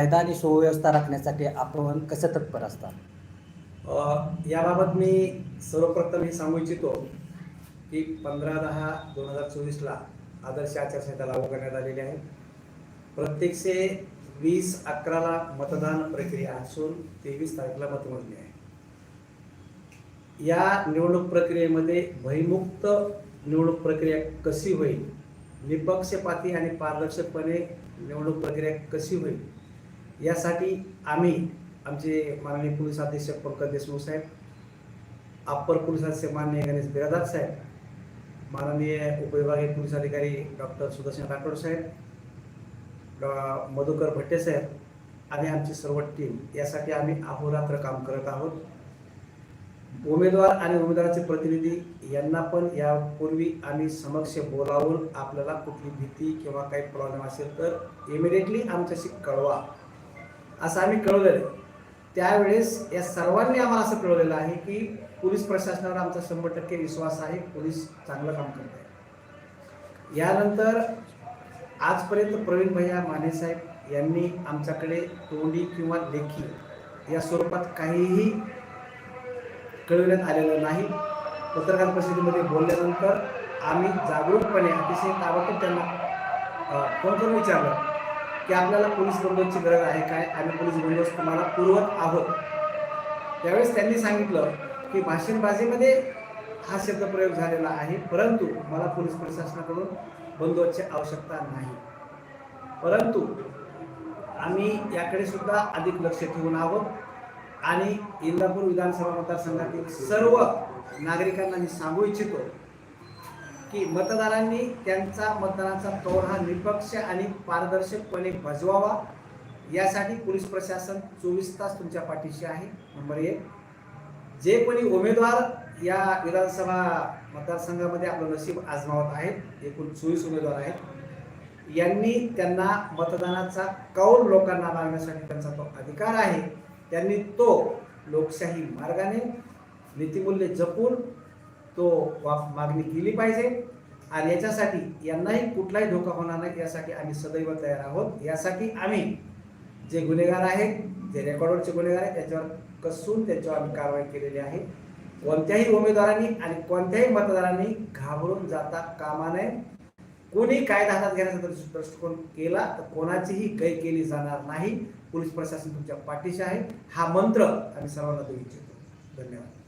कायदा आणि सुव्यवस्था राखण्यासाठी आपण कसं तत्पर असतात? याबाबत मी सर्वप्रथम हे सांगू इच्छितो की पंधरा दहा दोन हजार चोवीसला आदर्श आचारसंहिता लागू करण्यात आलेली आहे. प्रत्येकशे वीस अकराला मतदान प्रक्रिया असून तेवीस तारखेला मतमोजणी आहे. या निवडणूक प्रक्रियेमध्ये भयमुक्त निवडणूक प्रक्रिया कशी होईल? निपक्षपाती आणि पारदर्शकपणे निवडणूक प्रक्रिया कशी होईल? यासाठी आम्ही आमचे माननीय पोलीस अधीक्षक पंकज देशमुख साहेब अप्पर पोलीस अधीक्षक माननीय गणेश बिरादार साहेब माननीय उपविभागीय पोलीस अधिकारी डॉक्टर सुदर्शन राठोड साहेब डॉ. मधुकर भट्टे साहेब आणि आमची सर्व टीम यासाठी आम्ही अहोरात्र काम करत आहोत. उमेदवार आणि उमेदवाराचे प्रतिनिधी यांना पण यापूर्वी आम्ही समक्ष बोलावून आपल्याला कुठली भीती किंवा काही प्रॉब्लेम असेल तर इमिडिएटली आमच्याशी कळवा. असं आम्ही कळवलेलं आहे. त्यावेळेस या सर्वांनी आम्हाला असं कळवलेलं आहे की पोलीस प्रशासनावर आमचा शंभर टक्के विश्वास आहे पोलीस चांगलं काम करत आहे यानंतर आजपर्यंत प्रवीण भैया माने साहेब यांनी आमच्याकडे तोंडी किंवा लेखी या स्वरूपात काहीही कळविण्यात आलेलं नाही. पत्रकार परिषदेमध्ये बोलल्यानंतर आम्ही जागरूकपणे अतिशय ताबडतोब त्यांना फोन करून विचारलं. की आपल्याला पोलीस बंदोबस्तची गरज आहे काय? आम्ही पोलीस बंदोबस्त तुम्हाला पुरवत आहोत. त्यावेळेस त्यांनी सांगितलं की भाषणबाजीमध्ये हा शब्दप्रयोग झालेला आहे परंतु मला पोलीस प्रशासनाकडून बंदोबस्तची आवश्यकता नाही. परंतु आम्ही याकडे सुद्धा अधिक लक्ष ठेवून आहोत आणि इंदापूर विधानसभा मतदारसंघातील सर्व नागरिकांना मी सांगू इच्छितो की मतदारांनी त्यांचा मतदानाचा कौल हा निपक्ष आणि पारदर्शकपणे बजवावा. यासाठी पोलीस प्रशासन चोवीस तास तुमच्या पाठीशी आहे. नंबर एक. जे कोणी उमेदवार या विधानसभा मतदारसंघामध्ये आपलं नशीब आजमावत आहेत एकूण चोवीस उमेदवार आहेत यांनी त्यांना मतदानाचा कौल लोकांना मागण्यासाठी त्यांचा तो अधिकार आहे. त्यांनी तो लोकशाही मार्गाने नीतिमूल्य जपून तो वा- मागणी केली पाहिजे. आणि याच्यासाठी यांनाही कुठलाही धोका होणार नाही यासाठी आम्ही सदैव तयार आहोत. यासाठी आम्ही जे गुन्हेगार आहेत जे रेकॉर्डवरचे गुन्हेगार आहेत त्याच्यावर कसून त्याच्यावर आम्ही कारवाई केलेली आहे. कोणत्याही उमेदवारांनी आणि कोणत्याही मतदारांनी घाबरून जाता कामा नये. कोणी कायदा हातात घेण्याचा दृष्ट- दृष्टिकोन केला तर कोणाचीही गय केली जाणार नाही. पोलीस प्रशासन तुमच्या पाठीशी आहे. हा मंत्र आम्ही सर्वांना देऊ इच्छितो. धन्यवाद.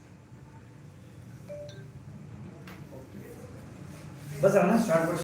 બસ આને સ્ટાર્ટ